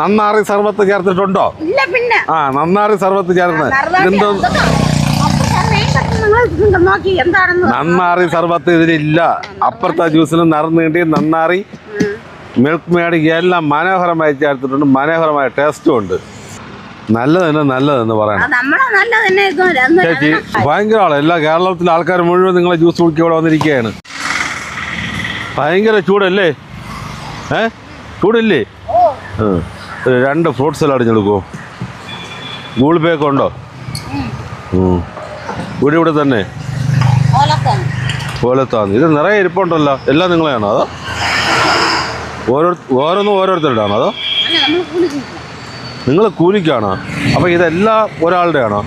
നന്നാറി സർബത്ത് ചേർത്തിട്ടുണ്ടോ? പിന്നെ. ആ നന്നാറി സർബത്ത് ചേർന്ന്. എന്തോ നന്നാറി സർബത്ത് ഇതിലില്ല. അപ്പുറത്തെ ജ്യൂസിലും നിറന്നീണ്ടി നന്നാറി. മിൽക്ക് മേഡ് എല്ലാം മനോഹരമായി ചേർത്തിട്ടുണ്ട്. മനോഹരമായ ടേസ്റ്റും ഉണ്ട്. നല്ലതെന്ന് നല്ലതെന്ന് പറയണം. ചേച്ചി ഭയങ്കര ആളാണ് എല്ലാ കേരളത്തിലെ ആൾക്കാർ മുഴുവൻ നിങ്ങളെ ജ്യൂസ് കുടിക്കുക ഇവിടെ വന്നിരിക്കുകയാണ്. ഭയങ്കര ചൂടല്ലേ? ഏ? ചൂടില്ലേ. രണ്ട് ഫ്രൂട്ട് സലാഡ് ഞെടുക്കുമോ ഗൂഗിൾ പേ ഒക്കെ ഉണ്ടോ? ഇവിടെ ഇവിടെ തന്നെ. പോലത്താന്ന് ഇത് നിറയെ ഇരിപ്പുണ്ടല്ലോ. എല്ലാം നിങ്ങളെയാണോ അതോ? ഓരോ ഓരോന്നും ഓരോരുത്തരുടെയാണോ അതോ? നിങ്ങൾ കൂലിക്കാണോ? അപ്പോൾ ഇതെല്ലാം ഒരാളുടെ ആണോ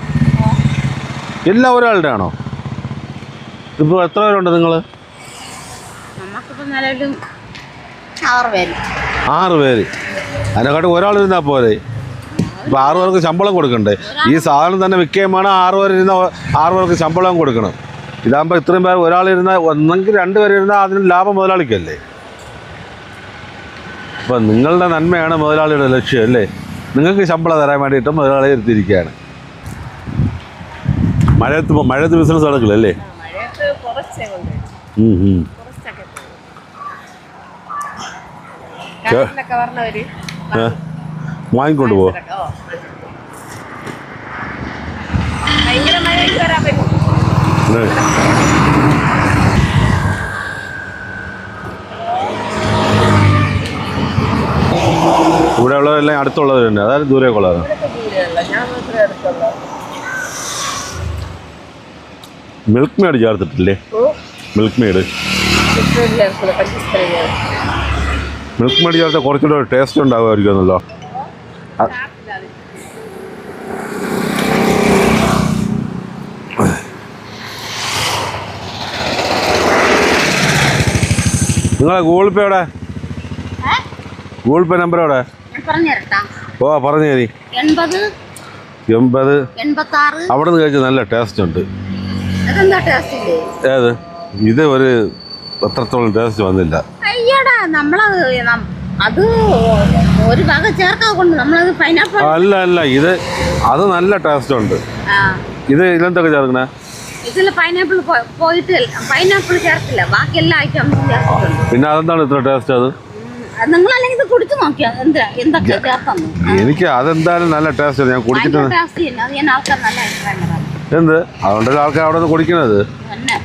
എല്ലാം ഒരാളുടെ ആണോ ഇപ്പോൾ എത്ര പേരുണ്ട് നിങ്ങൾ ആറ് പേര്. ആറ് പേര്. അതിനെക്കാട്ടും ഒരാൾ ഇരുന്നാൽ പോരെ. ഇപ്പം ആറ് പേർക്ക് ശമ്പളം കൊടുക്കണ്ടേ? ഈ സാധനം തന്നെ വിൽക്കുകയും വേണം ആറ് ഇരുന്ന ആറ് പേർക്ക് ശമ്പളം കൊടുക്കണം. ഇതാകുമ്പോൾ ഇത്രയും പേർ ഒരാളിരുന്ന ഒന്നെങ്കിൽ രണ്ട് പേരിരുന്നാൽ അതിന് ലാഭം മുതലാളിക്കല്ലേ? അപ്പം നിങ്ങളുടെ നന്മയാണ് മുതലാളിയുടെ ലക്ഷ്യം അല്ലേ? നിങ്ങൾക്ക് ശമ്പളം തരാൻ വേണ്ടിയിട്ട് മുതലാളി ഇരുത്തിയിരിക്കുകയാണ്. മഴയത്ത് മഴയത്ത് ബിസിനസ് നടക്കില്ല വാങ്ങിക്കൊണ്ട് പോ. ഓ. ഭയങ്കര മഴയ്ക്ക് വരാൻ പറ്റും ഏ. ഇവിടെ ഉള്ളതെല്ലാം അടുത്തുള്ളത് തന്നെ അതായത് ദൂരെ എടുത്തുള്ളൂ മിൽക്ക് മേഡ് ചേർത്തിട്ടില്ലേ? Milk made. മിൽക്ക് മേടി ചേർത്ത കുറച്ചുകൂടെ ടേസ്റ്റ് ഉണ്ടാകുമായിരിക്കുമല്ലോ എന്നല്ലോ നിങ്ങളെ ഗൂഗിൾ പേ എവിടെ? ഗൂഗിൾ പേ നമ്പർ എവിടെ? ഓ പറഞ്ഞു തരി. എൺപത് അവിടെ നിന്ന് കഴിച്ചാൽ നല്ല ടേസ്റ്റ് ഉണ്ട്. ഏത്? ഇത് ഒരു അത്രത്തോളം ടേസ്റ്റ് വന്നില്ല. നമ്മളത് അത് ഒരു വക ചേർക്കാതെ കൊണ്ട് നമ്മളത് പൈനാപ്പിൾ അല്ല അല്ല ഇത് അത് നല്ല ടേസ്റ്റ് ഉണ്ട്. ഇത് ഇതിലെന്തൊക്കെ ചേർക്കണ? ഇതിൽ പൈനാപ്പിൾ പോയിട്ട് പൈനാപ്പിൾ ചേർക്കില്ല ബാക്കി എല്ലാ ഐറ്റംസും ചേർത്തിട്ടുണ്ട്. പിന്നെ അതെന്താണ് ഇത്ര ടേസ്റ്റ് അത്? നിങ്ങൾ അല്ലെങ്കിൽ ഇത് കുടിച്ചു നോക്കിയാ? എന്താ എന്തൊക്കെ ചേർത്തെന്ന്? എനിക്ക് അതെന്തായാലും നല്ല ടേസ്റ്റ് ഞാൻ കുടിച്ചിട്ടുണ്ട് ടേസ്റ്റ് അത് ഞാൻ ആൾക്കാർ നല്ല അഭിപ്രായം എന്ത്? അതുകൊണ്ടല്ലേ ആൾക്കാർ അവിടെ നിന്ന് കുടിക്കണത്? തന്നെ.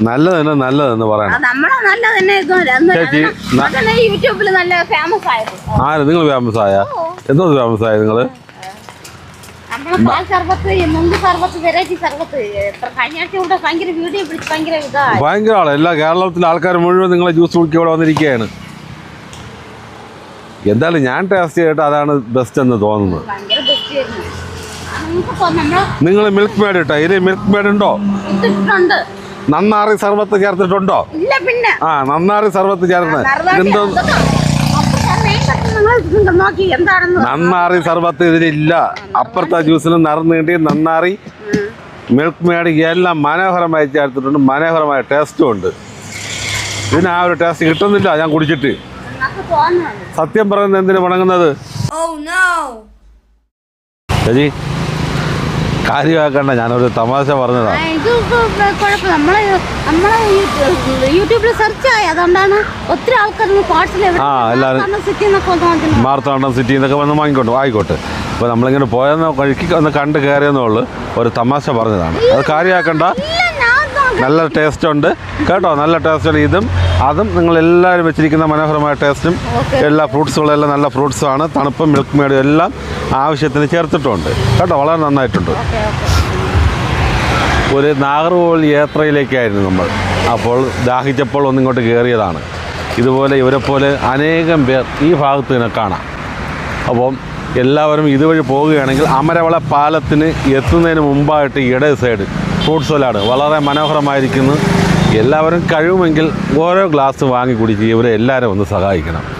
നല്ലത് നല്ലതെന്ന് പറയണം. നമ്മളെ നല്ല തന്നെ ഇത് എന്ന് ചേച്ചി, ന- യൂട്യൂബിൽ നല്ല ഫേമസ് ആയത് ആര്? നിങ്ങൾ ഫേമസ് ആയ? എന്തോ ഫേമസ് ആയ നിങ്ങൾ നമ്മളെ പാൽ സർബത്ത് സർബത്ത് വെറൈറ്റി സർബത്ത് എത്ര കഴിഞ്ഞ ആഴ്ച കൂടെ ഭയങ്കര വീഡിയോ പിടിച്ച് ഭയങ്കര ഇതായി. ഭയങ്കര ആളാണ് എല്ലാ കേരളത്തിലെ ആൾക്കാർ മുഴുവൻ നിങ്ങളെ ജ്യൂസ് കുടിക്കാൻ ഇവിടെ വന്നിരിക്കുകയാണ്. എന്തായാലും ഞാൻ ടേസ്റ്റ് ചെയ്തിട്ട് അതാണ് ബെസ്റ്റ് എന്ന് തോന്നുന്നത്. ഭയങ്കര ബെസ്റ്റ് ആയിരുന്നു. നമ്മൾ നിങ്ങൾ മിൽക്ക് മേഡ് ഇട്ടോ? ഇതിൽ മിൽക്ക് മേഡ് ഉണ്ടോ? ഇട്ടിട്ടുണ്ട്. നന്നാറി സർബത്ത് ചേർത്തിട്ടുണ്ടോ? ഇല്ല പിന്നെ. ആ നന്നാറി സർബത്ത് ചേർന്ന്. എന്തോ നന്നാറി സർബത്ത് ഇതിലില്ല. അപ്പുറത്തെ ജ്യൂസിന് നിറന്നീണ്ടി നന്നാറി. മിൽക്ക് മേഡ് എല്ലാം മനോഹരമായി ചേർത്തിട്ടുണ്ട്. മനോഹരമായ ടേസ്റ്റും ഉണ്ട്. ഇതിന് ആ ഒരു ടേസ്റ്റ് കിട്ടുന്നില്ല ഞാൻ കുടിച്ചിട്ട്. സത്യം പറയുന്നത് എന്തിനു വണങ്ങുന്നത്? ഓ നോ ചേച്ചി കാര്യമാക്കണ്ട ഞാനൊരു തമാശ പറഞ്ഞതാണ് ഇത് നമ്മളെ നമ്മളെ യൂട്യൂബിൽ സെർച്ച് ആയി. അതുകൊണ്ടാണ് ഒത്തിരി ആൾക്കാർ പാർട്സിൽ ആ, എല്ലാവരും- സിറ്റി എന്നൊക്കെ തോന്നുന്നു മാർത്താണ്ഡം സിറ്റി എന്നൊക്കെ വന്ന് വാങ്ങിക്കൊണ്ട് ആയിക്കോട്ടെ. അപ്പോൾ നമ്മളിങ്ങനെ പോയെന്ന് വഴിക്ക് ഒന്ന് കണ്ട് കയറിയെന്നുള്ളു ഒരു തമാശ പറഞ്ഞതാണ്. അത് കാര്യമാക്കണ്ട. നല്ല ടേസ്റ്റ് ഉണ്ട്. കേട്ടോ? നല്ല ടേസ്റ്റ് ഉണ്ട് ഇതും. അതും നിങ്ങൾ എല്ലാവരും വെച്ചിരിക്കുന്ന മനോഹരമായ ടേസ്റ്റും എല്ലാ ഫ്രൂട്ട്സുകളും എല്ലാം നല്ല ഫ്രൂട്ട്സാണ് തണുപ്പും മിൽക്ക് മേഡും എല്ലാം ആവശ്യത്തിന് ചേർത്തിട്ടുണ്ട്. കേട്ടോ? വളരെ നന്നായിട്ടുണ്ട്. ഒരു നാഗർകോവിൽ യാത്രയിലേക്കായിരുന്നു നമ്മൾ. അപ്പോൾ ദാഹിച്ചപ്പോൾ ഒന്നിങ്ങോട്ട് കയറിയതാണ്. ഇതുപോലെ ഇവരെപ്പോലെ അനേകം പേർ ഈ ഭാഗത്ത് നിന്ന് കാണാം. അപ്പം എല്ലാവരും ഇതുവഴി പോവുകയാണെങ്കിൽ അമരവള പാലത്തിന് എത്തുന്നതിന് മുമ്പായിട്ട് ഇടത് സൈഡ് ഫ്രൂട്ട് സലാഡ് വളരെ മനോഹരമായിരിക്കുന്നു. എല്ലാവരും കഴിവുമെങ്കിൽ ഓരോ ഗ്ലാസ് വാങ്ങി കുടിക്കുക. ഇവരെ എല്ലാവരും ഒന്ന് സഹായിക്കണം.